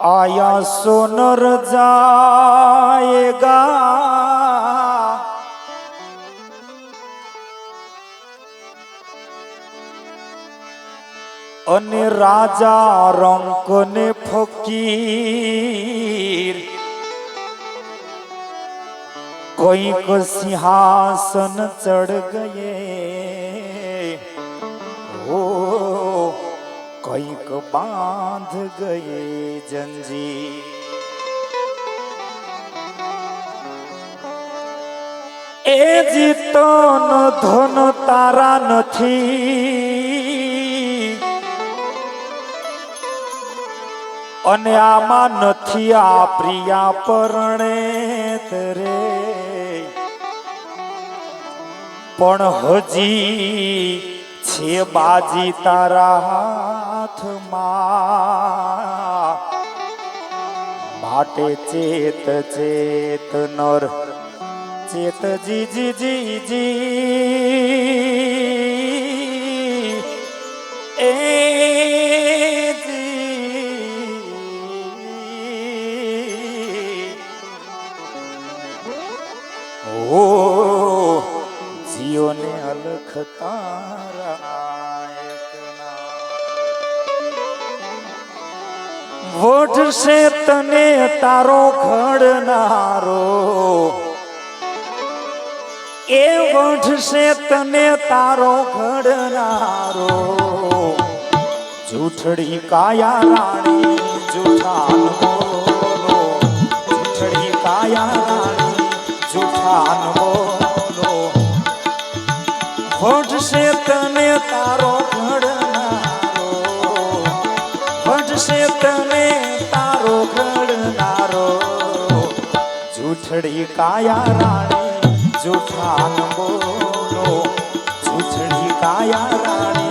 आया सोनर जाएगा। અને રાજા રંકને ફકીર કોઈક સિંહાસન ચડ ગયે કંઈક બાંધ ગયે જંજી. એ જીતન ધન તારા નથી. અને આમાં નથી આ પ્રિયા પરણે તરે. પણ હજી છે બાજી તારા હાથમાં માટે ચેત ચેત નર ચેત જી જી જી જી એ જી ઓ જીઓને અલખ તારા. વઢશે તને તારો ઘડનારો એ વોઢશે તને તારો ઘડનારો જૂઠડી કાયા રાણી જૂઠાન જૂઠડી કાયા રાણી જૂઠાન વઢશે તને તારો ઘડનારો વઢશે તને તારો ઘડનારો જૂઠડી કાયા રાણી, જૂઠાન બોલો. જૂઠડી કાયા રાણી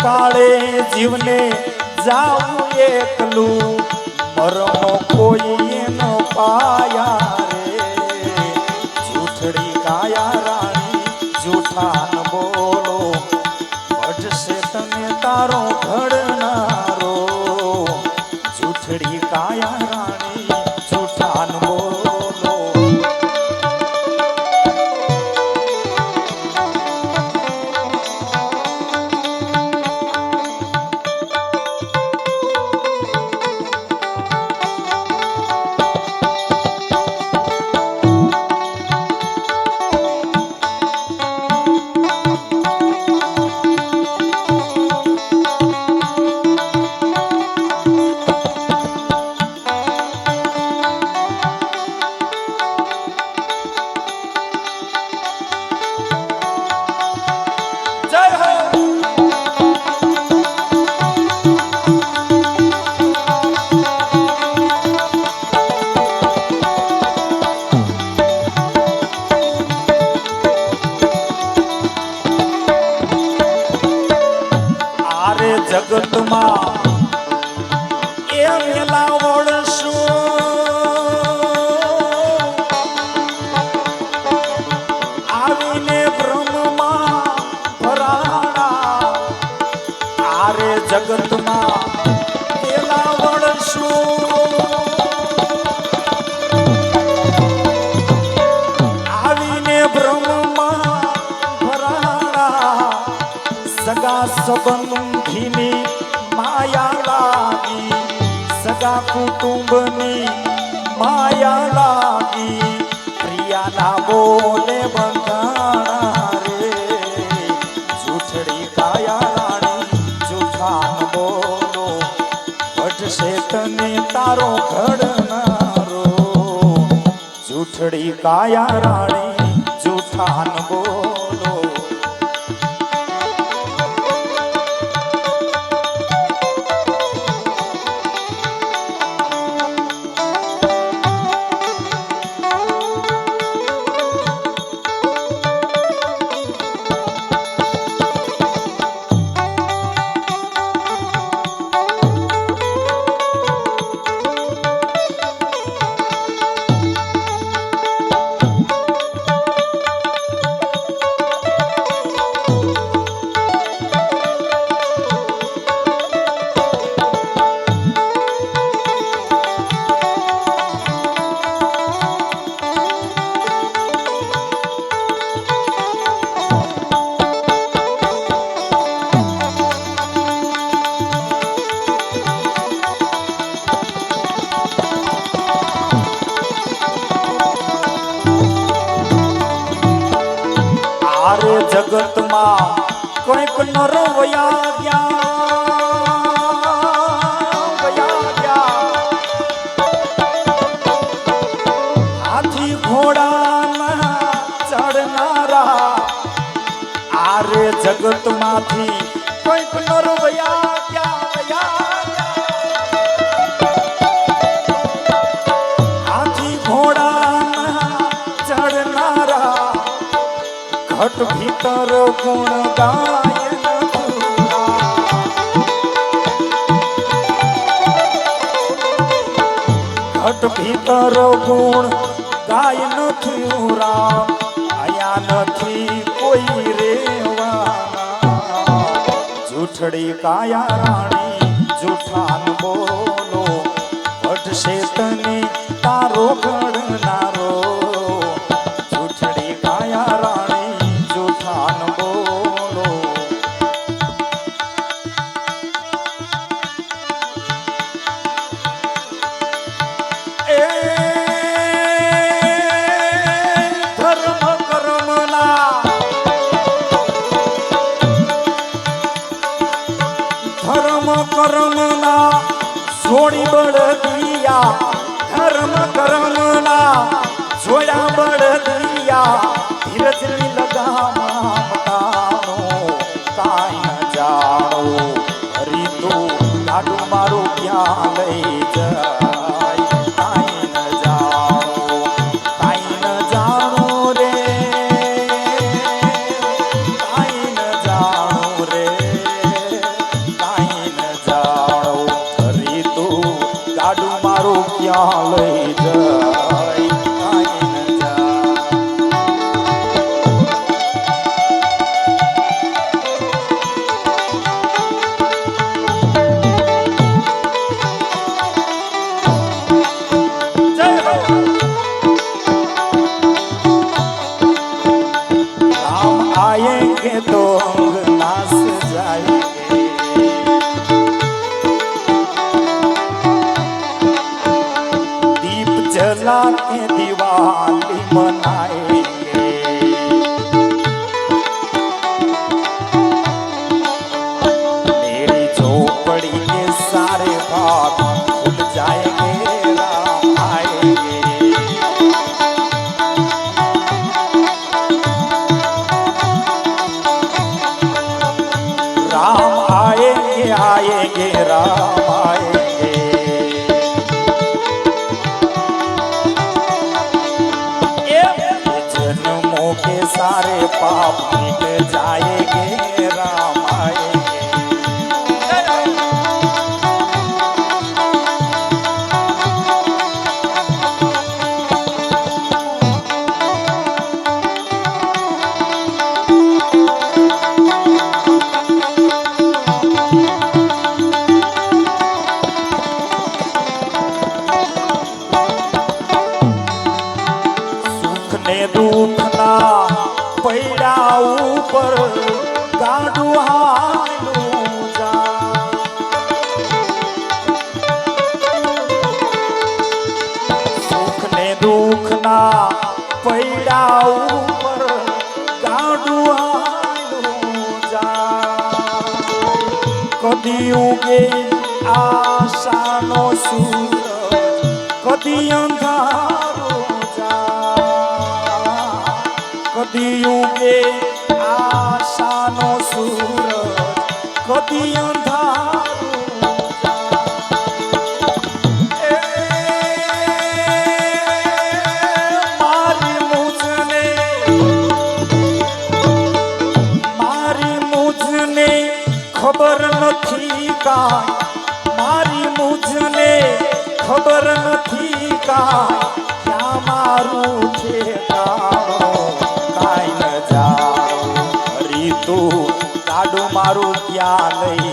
અંતકાળે જીવને જાવું એકલું. મરમો કોઈ ન પાયા. કુટુંબની માયા લાગી. પ્રિયાના બોલે બંધાણા રે. જૂઠડી કાયા રાણી જૂઠાન બોલો. વટશે તને તારો ઘડનારો. જૂઠડી કાયા રાણી જૂઠાન બોલો. હાથી ઘોડાના ચડનારા. આરે જગતમાંથી કંઈક નર વયા ગયા વયા ગયા? હાથી ઘોડાના ચડનારા. ઘટ ભીતર ગુણ ગાય ભીતર ગુણ ગાયન નથી રામ આયા નથી કોઈ રેવાના. જૂઠડી કાયા રાણી, જૂઠાન બોલો, વઢશે તને તારો ઘડનારો কলিযুগে আশানো সুর কদি অন্ধার কলিযুগে আশানো সুর কদি অন্ধার મારી મુજને ખબર નથી કા ક્યાં મારું છે કાય ન જા રીતુ દાડું મારું ક્યાં લઈ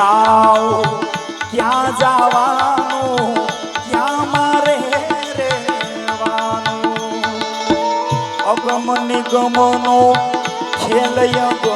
લાવ ક્યાં જવાનું ક્યાં મારે રેવાનું અગમ નિગમનો ખેલ યગો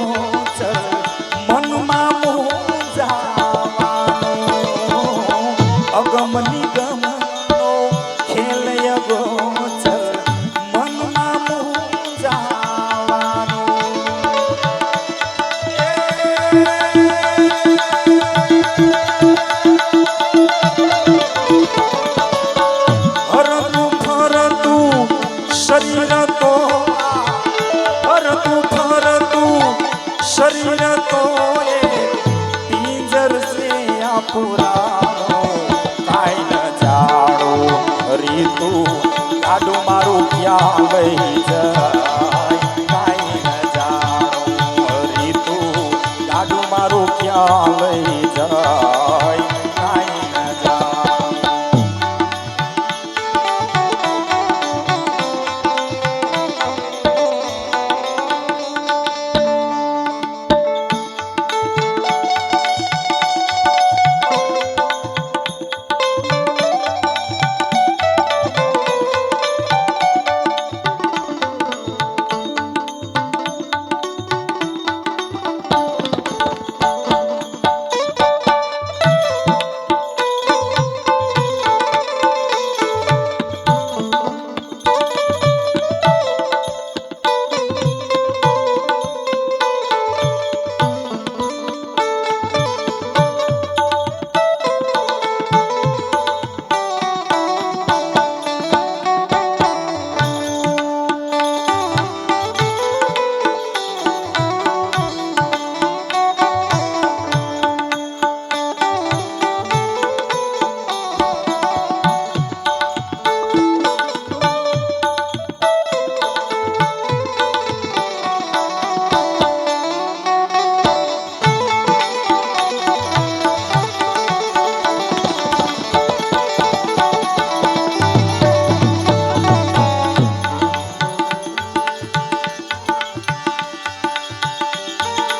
ત્યાં લઈ જાય?